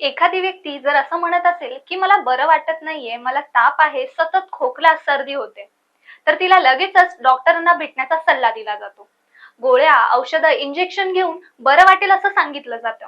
एखादी व्यक्ती जर असं म्हणत असेल की मला बरं वाटत नाहीये मला ताप आहे सतत खोकला सर्दी होते तर तिला लगेचच डॉक्टरांना भेटण्याचा सल्ला दिला जातो. गोळ्या औषधं इंजेक्शन घेऊन बरं वाटेल असं सांगितलं जातं.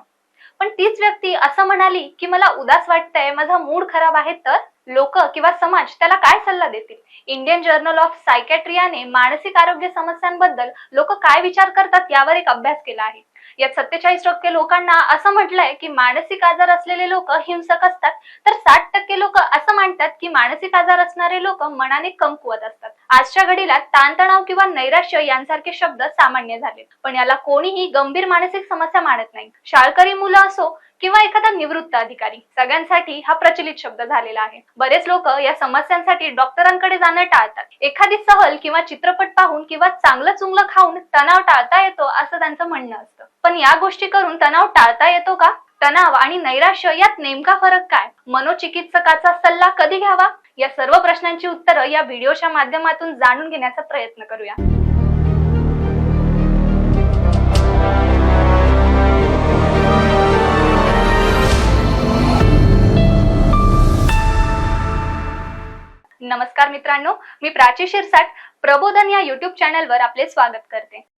पण तीच व्यक्ती असं म्हणाली की मला उदास वाटतंय माझा मूड खराब आहे तर लोक किंवा समाज त्याला काय सल्ला देतील? इंडियन जर्नल ऑफ सायकॅट्रियाने मानसिक आरोग्य समस्यांबद्दल लोक काय विचार करतात यावर एक अभ्यास केला आहे. यात सत्तेचाळीस टक्के लोकांना असं म्हटलंय की मानसिक आजार असलेले लोक हिंसक असतात. तर साठ टक्के लोक असं मानतात की मानसिक आजार असणारे लोक मनाने कमकुवत असतात. आजच्या घडीला ताणतणाव किंवा नैराश्य यांसारखे शब्द सामान्य झाले पण याला कोणीही गंभीर मानसिक समस्या मानत नाही. शाळकरी मुलं असो किंवा एखादा निवृत्त अधिकारी सगळ्यांसाठी हा प्रचलित शब्द झालेला आहे. बरेच लोक या समस्यांसाठी डॉक्टरांकडे जाणं टाळतात. एखादी सहल किंवा चित्रपट पाहून किंवा चांगलं चुंगलं खाऊन तणाव टाळता येतो असं त्यांचं म्हणणं असतं. पण या गोष्टी करून तणाव टाळता येतो का? तणाव आणि नैराश्य यात नेमका फरक काय? मनोचिकित्सकाचा सल्ला कधी घ्यावा? या सर्व प्रश्नांची उत्तरं या व्हिडिओच्या माध्यमातून जाणून घेण्याचा प्रयत्न करूया. नमस्कार मित्रांनो मी प्राची शिरसाट. प्रबोधन या युट्यूब चॅनलवर आपले स्वागत करते.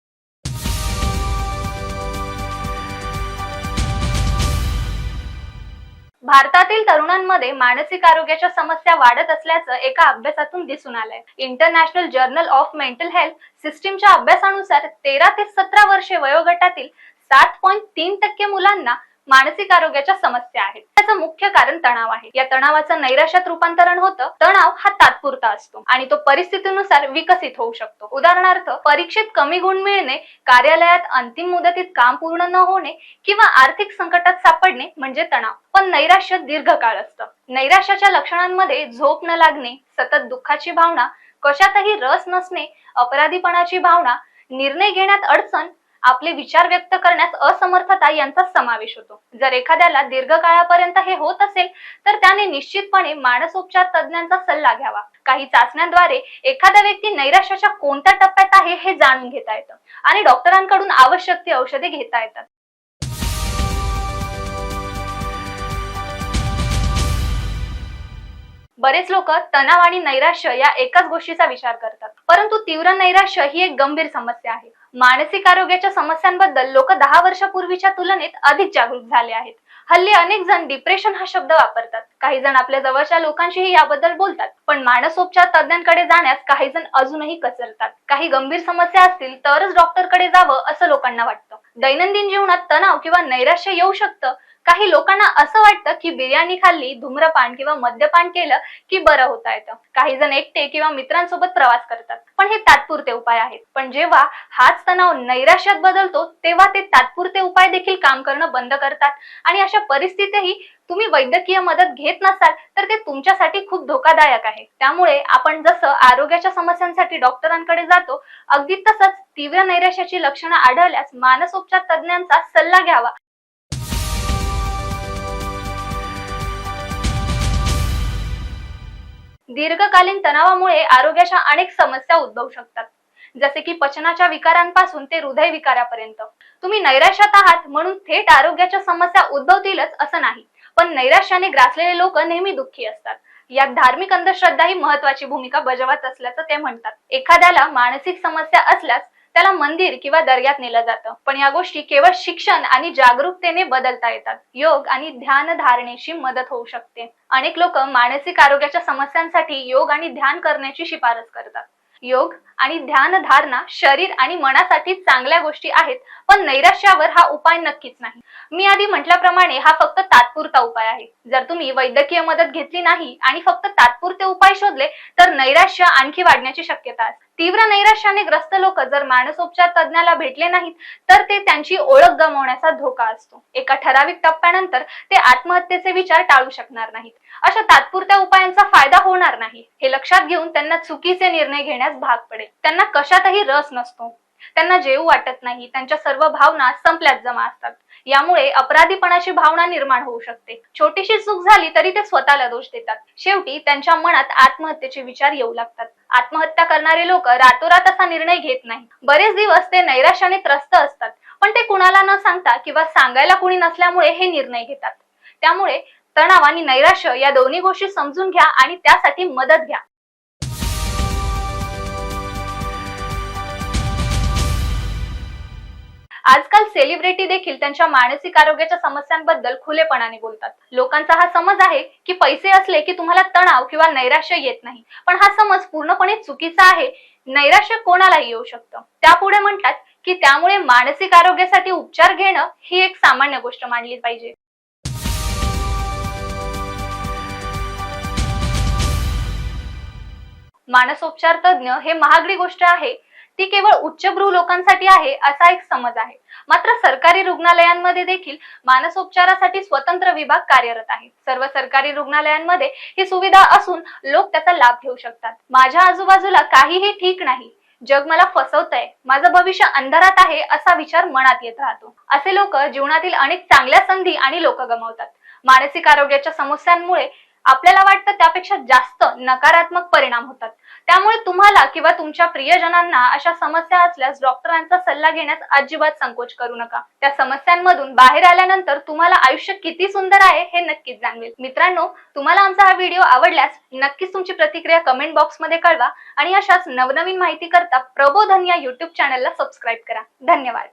भारतातील तरुणांमध्ये मानसिक आरोग्याच्या समस्या वाढत असल्याचं एका अभ्यासातून दिसून आलंय. International journal of mental health सिस्टीमच्या अभ्यासानुसार तेरा ते सतरा वर्षे वयोगटातील सात पॉईंट तीन टक्के मुलांना मानसिक आरोग्याच्या समस्या आहेत. त्याचं मुख्य कारण तणाव आहे. या तणावाचं नैराश्यात रूपांतरण होतं. तणाव हा तात्पुरता असतो आणि तो परिस्थितीनुसार विकसित होऊ शकतो. उदाहरणार्थ परीक्षेत कमी गुण मिळणे कार्यालयात अंतिम मुदतीत काम पूर्ण न होणे किंवा आर्थिक संकटात सापडणे म्हणजे तणाव. पण नैराश्य दीर्घकाळ असतं. नैराश्याच्या लक्षणांमध्ये झोप न लागणे सतत दुःखाची भावना कशातही रस नसणे अपराधीपणाची भावना निर्णय घेण्यात अडचण आपले विचार व्यक्त करण्यास असमर्थता यांचा समावेश होतो. जर एखाद्याला दीर्घकाळापर्यंत हे होत असेल तर त्याने निश्चितपणे मानसोपचार तज्ञांचा सल्ला घ्यावा. काही चाचण्यांद्वारे एखादा व्यक्ती नैराश्याच्या कोणत्या टप्प्यात आहे हे जाणून घेता येतं आणि डॉक्टरांकडून आवश्यक ती औषधे घेता येतात. बरेच लोक तणाव आणि नैराश्य या एकाच गोष्टीचा विचार करतात. परंतु तीव्र नैराश्य ही एक गंभीर समस्या आहे. मानसिक आरोग्याच्या समस्यांबद्दल लोक दहा वर्षापूर्वीच्या तुलनेत अधिक जागरूक झाले आहेत. हल्ली अनेक जण डिप्रेशन हा शब्द वापरतात. काही जण आपल्या जवळच्या लोकांशीही याबद्दल बोलतात पण मानसोपचार तज्ञांकडे जाण्यास काही जण अजूनही कचरतात. काही गंभीर समस्या असतील तरच डॉक्टरकडे जावं असं लोकांना वाटतं. दैनंदिन जीवनात तणाव किंवा नैराश्य येऊ शकतं काही लोकांना असं वाटतं की बिर्याणी खाल्ली धूम्रपान किंवा मद्यपान केलं की बरं होता येतं. काही जण एकटे किंवा मित्रांसोबत प्रवास करतात. पण हे तात्पुरते उपाय आहेत. पण जेव्हा हाच तणाव नैराश्यात बदलतो तेव्हा ते तात्पुरते उपाय देखील काम करणं बंद करतात. आणि अशा परिस्थितीतही तुम्ही वैद्यकीय मदत घेत नसाल तर ते तुमच्यासाठी खूप धोकादायक आहे. त्यामुळे आपण जसं आरोग्याच्या समस्यांसाठी डॉक्टरांकडे जातो अगदी तसंच तीव्र नैराश्याची लक्षणं आढळल्यास मानसोपचार तज्ञांचा सल्ला घ्यावा. दीर्घकालीन तणावामुळे आरोग्याच्या अनेक समस्या उद्भवू शकतात. जसे की पचनाच्या विकारांपासून ते हृदय विकारापर्यंत. तुम्ही नैराश्यात आहात म्हणून थेट आरोग्याच्या समस्या उद्भवतीलच असं नाही. पण नैराश्याने ग्रासलेले लोक नेहमी दुःखी असतात. यात धार्मिक अंधश्रद्धा ही महत्वाची भूमिका बजावत असल्याचं ते म्हणतात. एखाद्याला मानसिक समस्या असल्यास त्याला मंदिर किंवा दर्ग्यात नेलं जातं. पण या गोष्टी केवळ शिक्षण आणि जागरूकतेने बदलता येतात. योग आणि ध्यान धारणेशी मदत होऊ शकते. अनेक लोक मानसिक आरोग्याच्या समस्यांसाठी योग आणि ध्यान करण्याची शिफारस करतात. योग आणि ध्यान धारणा शरीर आणि मनासाठी चांगल्या गोष्टी आहेत पण नैराश्यावर हा उपाय नक्कीच नाही. मी आधी म्हटल्याप्रमाणे हा फक्त तात्पुरता उपाय आहे. जर तुम्ही वैद्यकीय मदत घेतली नाही आणि फक्त तात्पुरते उपाय शोधले तर नैराश्य आणखी वाढण्याची शक्यता असते तीव्र नैराश्याने ग्रस्त लोक जर मानसोपचार तज्ञाला भेटले नाहीत तर ते त्यांची ओळख गमावण्याचा धोका असतो. एका ठराविक टप्प्यानंतर ते आत्महत्येचे विचार टाळू शकणार नाहीत. अशा तात्पुरत्या उपायांचा फायदा होणार नाही. हे लक्षात घेऊन त्यांना चुकीचे निर्णय घेण्यास भाग पडेल. त्यांना कशातही रस नसतो. त्यांना जेवू वाटत नाही त्यांच्या सर्व भावना संपल्यात जमा असतात. यामुळे अपराधीपणाची भावना निर्माण होऊ शकते. छोटीशी चूक झाली तरी ते स्वतःला दोष देतात. शेवटी त्यांच्या मनात आत्महत्येचे विचार येऊ लागतात. आत्महत्या करणारे लोक रातोरात असा निर्णय घेत नाही बरेच दिवस ते नैराश्याने त्रस्त असतात पण ते कुणाला न सांगता किंवा सांगायला कुणी नसल्यामुळे हे निर्णय घेतात. त्यामुळे तणाव आणि नैराश्य या दोन्ही गोष्टी समजून घ्या आणि त्यासाठी मदत घ्या. आजकाल सेलिब्रिटी देखील त्यांच्या मानसिक आरोग्याच्या समस्यांबद्दल खुलेपणाने बोलतात. लोकांचा हा समज आहे की पैसे असले की तुम्हाला तणाव किंवा नैराश्य येत नाही. पण हा समज पूर्णपणे चुकीचा आहे. नैराश्य कोणालाही येऊ शकतं. त्यापुढे म्हणतात की त्यामुळे मानसिक आरोग्यासाठी उपचार घेणं ही एक सामान्य गोष्ट मानली पाहिजे. मानसोपचार तज्ञ हे महागडी गोष्ट आहे. ती केवळ उच्चभ्रू लोकांसाठी आहे असा एक समज आहे. मात्र सरकारी रुग्णालयांमध्ये देखील मानसोपचारासाठी स्वतंत्र विभाग कार्यरत आहे सर्व सरकारी रुग्णालयांमध्ये ही सुविधा असून लोक त्याचा लाभ घेऊ शकतात. माझ्या आजूबाजूला काहीही ठीक नाही. जग मला फसवतंय. माझं भविष्य अंधारात आहे असा विचार मनात येत राहतो. असे लोक जीवनातील अनेक चांगल्या संधी आणि लोक गमावतात. मानसिक आरोग्याच्या समस्यांमुळे आपल्याला वाटतं त्यापेक्षा जास्त नकारात्मक परिणाम होतात. त्यामुळे तुम्हाला किंवा तुमच्या प्रियजनांना अशा समस्या असल्यास डॉक्टरांचा सल्ला घेण्यास अजिबात संकोच करू नका. त्या समस्यांमधून बाहेर आल्यानंतर तुम्हाला आयुष्य किती सुंदर आहे हे नक्कीच जाणवेल. मित्रांनो तुम्हाला आमचा हा व्हिडिओ आवडल्यास नक्कीच तुमची प्रतिक्रिया कमेंट बॉक्समध्ये कळवा आणि अशाच नवनवीन माहिती करता प्रबोधन या युट्यूब चॅनलला सबस्क्राईब करा. धन्यवाद.